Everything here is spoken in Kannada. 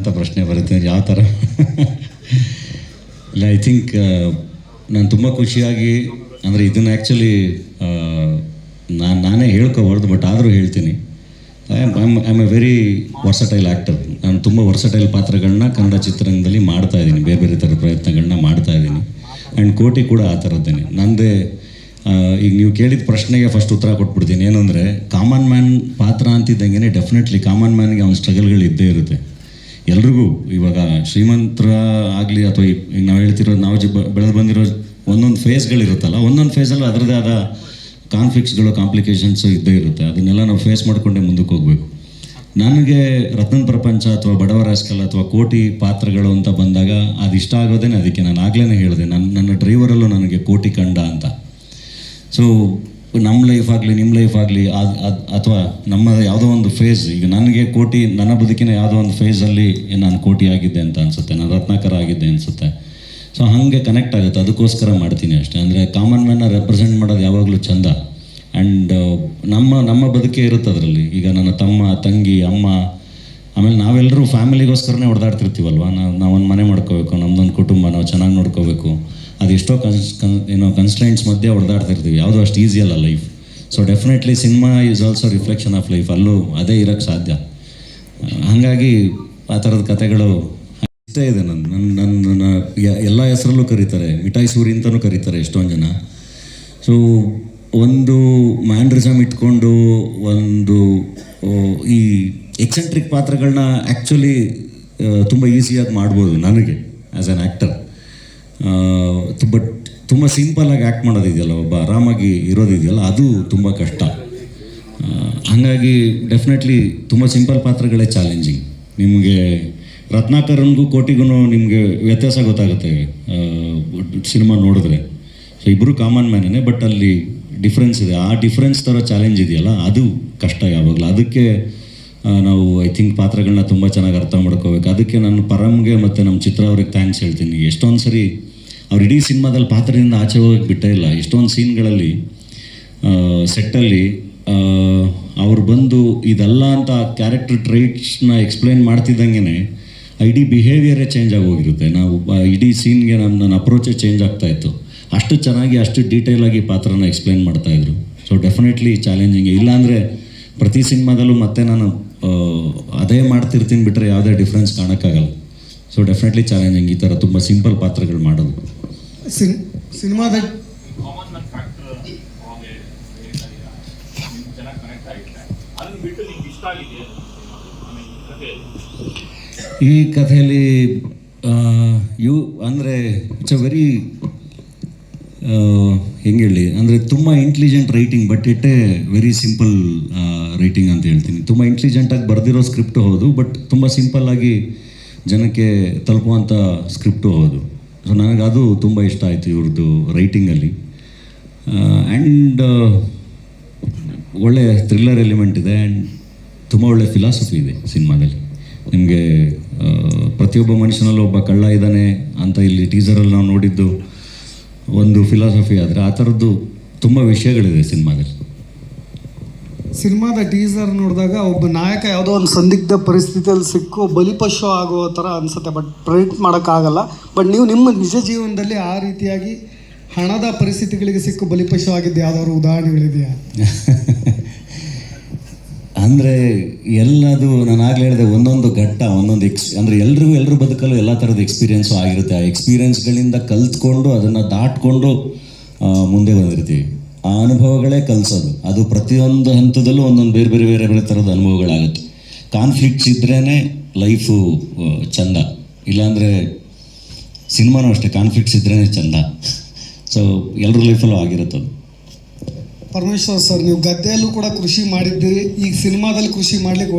ಅಂತ ಪ್ರಶ್ನೆ ಬರುತ್ತೆ ಯಾವ ಥರ? ಇಲ್ಲ ಐ ಥಿಂಕ್ ನಾನು ತುಂಬ ಖುಷಿಯಾಗಿ, ಅಂದರೆ ಇದನ್ನು ಆ್ಯಕ್ಚುಲಿ ನಾನು, ನಾನೇ ಹೇಳ್ಕೋಬಾರ್ದು ಬಟ್ ಆದರೂ ಹೇಳ್ತೀನಿ. I am I am a very versatile actor ನಾನು ತುಂಬ ವರ್ಸಟೈಲ್ ಪಾತ್ರಗಳನ್ನ ಕನ್ನಡ ಚಿತ್ರರಂಗದಲ್ಲಿ ಮಾಡ್ತಾ ಇದ್ದೀನಿ. ಬೇರೆ ಬೇರೆ ಥರದ ಪ್ರಯತ್ನಗಳನ್ನ ಮಾಡ್ತಾ ಇದ್ದೀನಿ. ಆ್ಯಂಡ್ ಕೋಟಿ ಕೂಡ ಆ ಥರದ್ದೇನೆ. ನಂದೇ ಈಗ ನೀವು ಕೇಳಿದ ಪ್ರಶ್ನೆಗೆ ಫಸ್ಟ್ ಉತ್ತರ ಕೊಟ್ಬಿಡ್ತೀನಿ. ಏನಂದರೆ ಕಾಮನ್ ಮ್ಯಾನ್ ಪಾತ್ರ ಅಂತಿದ್ದಂಗೆ ಡೆಫಿನೆಟ್ಲಿ ಕಾಮನ್ ಮ್ಯಾನ್ಗೆ ಅವ್ನ ಸ್ಟ್ರಗಲ್ಗಳು ಇದ್ದೇ ಇರುತ್ತೆ. ಎಲ್ರಿಗೂ ಇವಾಗ ಶ್ರೀಮಂತರ ಆಗಲಿ ಅಥವಾ ಈಗ ನಾವು ಹೇಳ್ತಿರೋ ನಾವು ಜಿ ಬೆಳೆದು ಬಂದಿರೋ ಒಂದೊಂದು ಫೇಸ್ಗಳಿರುತ್ತಲ್ಲ ಒಂದೊಂದು ಫೇಸಲ್ಲಿ ಅದರದೇ ಆದ ಕಾನ್ಫ್ಲಿಕ್ಸ್ಗಳು ಕಾಂಪ್ಲಿಕೇಶನ್ಸು ಇದ್ದೇ ಇರುತ್ತೆ. ಅದನ್ನೆಲ್ಲ ನಾವು ಫೇಸ್ ಮಾಡಿಕೊಂಡೇ ಮುಂದಕ್ಕೆ ಹೋಗಬೇಕು. ನನಗೆ ರತ್ನನ್ ಪ್ರಪಂಚ ಅಥವಾ ಬಡವರ ಹಸ್ಕಲ್ ಅಥವಾ ಕೋಟಿ ಪಾತ್ರಗಳು ಅಂತ ಬಂದಾಗ ಅದು ಇಷ್ಟ ಆಗೋದೇ ಅದಕ್ಕೆ ನಾನು ಆಗಲೇ ಹೇಳಿದೆ. ನನ್ನ ನನ್ನ ಡ್ರೈವರಲ್ಲೂ ನನಗೆ ಕೋಟಿ ಕಂಡ ಅಂತ. ಸೊ ನಮ್ಮ ಲೈಫ್ ಆಗಲಿ ನಿಮ್ಮ ಲೈಫ್ ಆಗಲಿ ಅಥವಾ ನಮ್ಮ ಯಾವುದೋ ಒಂದು ಫೇಸ್ ಈಗ ನನಗೆ ಕೋಟಿ, ನನ್ನ ಬದುಕಿನ ಯಾವುದೋ ಒಂದು ಫೇಸಲ್ಲಿ ನಾನು ಕೋಟಿ ಆಗಿದ್ದೆ ಅಂತ ಅನಿಸುತ್ತೆ, ನಾನು ರತ್ನಾಕರ ಆಗಿದ್ದೆ ಅನಿಸುತ್ತೆ. ಸೊ ಹಾಗೆ ಕನೆಕ್ಟ್ ಆಗುತ್ತೆ, ಅದಕ್ಕೋಸ್ಕರ ಮಾಡ್ತೀನಿ ಅಷ್ಟೇ. ಅಂದರೆ ಕಾಮನ್ ಮ್ಯಾನ್ನ ರೆಪ್ರೆಸೆಂಟ್ ಮಾಡೋದು ಯಾವಾಗಲೂ ಚಂದ. ಆ್ಯಂಡ್ ನಮ್ಮ ನಮ್ಮ ಬದುಕೇ ಇರುತ್ತೆ ಅದರಲ್ಲಿ. ಈಗ ನನ್ನ ತಮ್ಮ, ತಂಗಿ, ಅಮ್ಮ, ಆಮೇಲೆ ನಾವೆಲ್ಲರೂ ಫ್ಯಾಮಿಲಿಗೋಸ್ಕರನೇ ಹೊಡೆದಾಡ್ತಿರ್ತೀವಲ್ವ ನಾವು, ನಾವೊಂದು ಮನೆ ಮಾಡ್ಕೋಬೇಕು ನಮ್ಮದೊಂದು ಕುಟುಂಬ, ನಾವು ಚೆನ್ನಾಗಿ ನೋಡ್ಕೋಬೇಕು. ಅದೆಷ್ಟೋ ಕನ್ಸ್, ಕನ್, ಏನೋ ಕನ್ಸ್ಟೆಂಟ್ಸ್ ಮಧ್ಯೆ ಹೊಡೆದಾಡ್ತಿರ್ತೀವಿ ಯಾವುದೂ ಅಷ್ಟು ಈಸಿ ಅಲ್ಲ life so definitely cinema is also reflection of life ಅಲ್ಲೂ ಅದೇ ಇರೋಕ್ಕೆ ಸಾಧ್ಯ. ಹಾಗಾಗಿ ಆ ಥರದ ಕಥೆಗಳು ಇಷ್ಟ ಇದೆ ನನ್ನ ನನ್ನ ನನ್ನ ನನ್ನ ಎಲ್ಲ ಹೆಸರಲ್ಲೂ ಕರೀತಾರೆ. ಮಿಠಾಯಿ ಸೂರಿ ಅಂತಲೂ ಕರೀತಾರೆ ಎಷ್ಟೊಂದು ಜನ. ಸೊ ಒಂದು ಮ್ಯಾಂಡ್ರಿಸಮ್ ಇಟ್ಕೊಂಡು ಒಂದು ಈ ಎಕ್ಸೆಂಟ್ರಿಕ್ ಪಾತ್ರಗಳನ್ನ ಆ್ಯಕ್ಚುಲಿ ತುಂಬ ಈಸಿಯಾಗಿ ಮಾಡ್ಬೋದು ನನಗೆ ಆ್ಯಸ್ ಆ್ಯನ್ ಆ್ಯಕ್ಟರ್ ಬಟ್ ತುಂಬ ಸಿಂಪಲ್ಲಾಗಿ ಆ್ಯಕ್ಟ್ ಮಾಡೋದಿದೆಯಲ್ಲ, ಒಬ್ಬ ಆರಾಮಾಗಿ ಇರೋದಿದೆಯಲ್ಲ, ಅದು ತುಂಬ ಕಷ್ಟ. ಹಾಗಾಗಿ ಡೆಫಿನೆಟ್ಲಿ ತುಂಬ ಸಿಂಪಲ್ ಪಾತ್ರಗಳೇ ಚಾಲೆಂಜಿಂಗ್ ನಿಮಗೆ ರತ್ನಾಕರನ್ಗೂ ಕೋಟಿಗೂ ನಿಮಗೆ ವ್ಯತ್ಯಾಸ ಗೊತ್ತಾಗುತ್ತೆ ಸಿನಿಮಾ ನೋಡಿದ್ರೆ. ಸೊ ಇಬ್ಬರು ಕಾಮನ್ ಮ್ಯಾನೇ ಬಟ್ ಅಲ್ಲಿ ಡಿಫ್ರೆನ್ಸ್ ಇದೆ. ಆ ಡಿಫ್ರೆನ್ಸ್ ಥರ ಚಾಲೆಂಜ್ ಇದೆಯಲ್ಲ, ಅದು ಕಷ್ಟ ಯಾವಾಗಲೂ. ಅದಕ್ಕೆ ನಾವು ಐ ಥಿಂಕ್ ಪಾತ್ರಗಳನ್ನ ತುಂಬ ಚೆನ್ನಾಗಿ ಅರ್ಥ ಮಾಡ್ಕೋಬೇಕು. ಅದಕ್ಕೆ ನಾನು ಪರಮ್ಗೆ ಮತ್ತು ನಮ್ಮ ಚಿತ್ರ ಅವ್ರಿಗೆ ಥ್ಯಾಂಕ್ಸ್ ಹೇಳ್ತೀನಿ. ಎಷ್ಟೊಂದು ಸರಿ ಅವ್ರು ಇಡೀ ಸಿನಿಮಾದಲ್ಲಿ ಪಾತ್ರದಿಂದ ಆಚೆ ಹೋಗಕ್ಕೆ ಬಿಟ್ಟೇ ಇಲ್ಲ. ಎಷ್ಟೊಂದು ಸೀನ್ಗಳಲ್ಲಿ ಸೆಟ್ಟಲ್ಲಿ ಅವ್ರು ಬಂದು ಇದಲ್ಲ ಅಂತ ಕ್ಯಾರೆಕ್ಟರ್ ಟ್ರೈಟ್ಸ್ನ ಎಕ್ಸ್ಪ್ಲೈನ್ ಮಾಡ್ತಿದ್ದಂಗೆ ಇಡೀ ಬಿಹೇವಿಯರೇ ಚೇಂಜ್ ಆಗೋಗಿರುತ್ತೆ ನಾವು ಇಡೀ ಸೀನ್ಗೆ ನಮ್ಮ ನನ್ನ ಅಪ್ರೋಚೇ ಚೇಂಜ್ ಆಗ್ತಾ ಇತ್ತು. ಅಷ್ಟು ಚೆನ್ನಾಗಿ, ಅಷ್ಟು ಡೀಟೇಲ್ ಆಗಿ ಪಾತ್ರನ ಎಕ್ಸ್ಪ್ಲೈನ್ ಮಾಡ್ತಾಯಿದ್ರು ಸೊ ಡೆಫಿನೆಟ್ಲಿ ಚಾಲೆಂಜಿಂಗ್ ಇಲ್ಲಾಂದರೆ ಪ್ರತಿ ಸಿನಿಮಾದಲ್ಲೂ ಮತ್ತೆ ನಾನು ಅದೇ ಮಾಡ್ತಿರ್ತೀನಿ ಬಿಟ್ಟರೆ ಯಾವುದೇ ಡಿಫ್ರೆನ್ಸ್ ಕಾಣೋಕ್ಕಾಗಲ್ಲ. ಸೊ ಡೆಫಿನೆಟ್ಲಿ ಚಾಲೆಂಜಿಂಗ್ ಈ ಥರ ತುಂಬ ಸಿಂಪಲ್ ಪಾತ್ರಗಳು ಮಾಡೋದು. ಸಿನ್ ಸಿನಿಮಾದ ಈ ಕಥೆಯಲ್ಲಿ ಯು ಅಂದರೆ ಇಟ್ಸ್ ಅ ವೆರಿ ಹೆಂಗೆ ಹೇಳಿ ಅಂದರೆ ತುಂಬ intelligent writing but it a very simple writing ಅಂತ ಹೇಳ್ತೀನಿ. ತುಂಬ ಇಂಟೆಲಿಜೆಂಟಾಗಿ ಬರೆದಿರೋ ಸ್ಕ್ರಿಪ್ಟು ಹೌದು ಬಟ್ ತುಂಬ ಸಿಂಪಲ್ಲಾಗಿ ಜನಕ್ಕೆ ತಲುಪುವಂಥ ಸ್ಕ್ರಿಪ್ಟು ಹೌದು. ಸೊ ನನಗೆ ಅದು ತುಂಬ ಇಷ್ಟ ಆಯಿತು ಇವ್ರದ್ದು ರೈಟಿಂಗಲ್ಲಿ ಆ್ಯಂಡ್ ಒಳ್ಳೆ ಥ್ರಿಲ್ಲರ್ ಎಲಿಮೆಂಟ್ ಇದೆ ಆ್ಯಂಡ್ ತುಂಬ ಒಳ್ಳೆ ಫಿಲಾಸಫಿ ಇದೆ ಸಿನಿಮಾದಲ್ಲಿ. ನಿಮಗೆ ಪ್ರತಿಯೊಬ್ಬ ಮನುಷ್ಯನಲ್ಲೂ ಒಬ್ಬ ಕಳ್ಳ ಇದ್ದಾನೆ ಅಂತ ಇಲ್ಲಿ ಟೀಸರಲ್ಲಿ ನಾವು ನೋಡಿದ್ದು ಒಂದು ಫಿಲಾಸಫಿ ಆದರೆ ಆ ಥರದ್ದು ತುಂಬ ವಿಷಯಗಳಿದೆ ಸಿನಿಮಾದಲ್ಲಿ. ಸಿನಿಮಾದ ಟೀಸರ್ ನೋಡಿದಾಗ ಒಬ್ಬ ನಾಯಕ ಯಾವುದೋ ಒಂದು ಸಂದಿಗ್ಧ ಪರಿಸ್ಥಿತಿಯಲ್ಲಿ ಸಿಕ್ಕು ಬಲಿಪಶು ಆಗೋ ಥರ ಅನಿಸುತ್ತೆ ಬಟ್ ಪ್ರೆಡಿಕ್ಟ್ ಮಾಡೋಕ್ಕಾಗಲ್ಲ. ಬಟ್ ನೀವು ನಿಮ್ಮ ನಿಜ ಜೀವನದಲ್ಲಿ ಆ ರೀತಿಯಾಗಿ ಹಣದ ಪರಿಸ್ಥಿತಿಗಳಿಗೆ ಸಿಕ್ಕು ಬಲಿಪಶು ಆಗಿದ್ದು ಯಾವ್ದಾದ್ರು ಉದಾಹರಣೆಗಳಿದೆಯಾ? ಅಂದರೆ ಎಲ್ಲದು ನಾನು ಆಗಲೇ ಹೇಳಿದೆ, ಒಂದೊಂದು ಘಟ್ಟ, ಒಂದೊಂದು ಎಕ್ಸ್ ಅಂದರೆ ಎಲ್ರಿಗೂ ಎಲ್ಲರೂ ಬದುಕಲು ಎಲ್ಲ ಥರದ ಎಕ್ಸ್ಪೀರಿಯೆನ್ಸು ಆಗಿರುತ್ತೆ. ಆ ಎಕ್ಸ್ಪೀರಿಯೆನ್ಸ್ಗಳಿಂದ ಕಲ್ತ್ಕೊಂಡು ಅದನ್ನು ದಾಟ್ಕೊಂಡು ಮುಂದೆ ಬಂದಿರ್ತೀವಿ. ಆ ಅನುಭವಗಳೇ ಕಲಿಸೋದು. ಅದು ಪ್ರತಿಯೊಂದು ಹಂತದಲ್ಲೂ ಒಂದೊಂದು ಬೇರೆ ಬೇರೆ ಬೇರೆ ಬೇರೆ ಥರದ ಅನುಭವಗಳಾಗುತ್ತೆ. ಕಾನ್ಫ್ಲಿಕ್ಟ್ಸ್ ಇದ್ರೇ ಲೈಫು ಚಂದ. ಇಲ್ಲಾಂದರೆ ಸಿನಿಮಾನೂ ಅಷ್ಟೇ ಕಾನ್ಫ್ಲಿಕ್ಟ್ಸ್ ಇದ್ರೇ ಚಂದ. ಸೊ ಎಲ್ಲರ ಲೈಫಲ್ಲೂ ಆಗಿರುತ್ತೆ ಅದು. ಪರಮೇಶ್ವರ್ ಸರ್, ನೀವು ಗದ್ದೆಯಲ್ಲೂ ಕೂಡ ಕೃಷಿ ಮಾಡಿದ್ದೀರಿ. ಈಗ ಸಿನಿಮಾದಲ್ಲಿ ಕೃಷಿ ಮಾಡ್ಲಿಕ್ಕೆ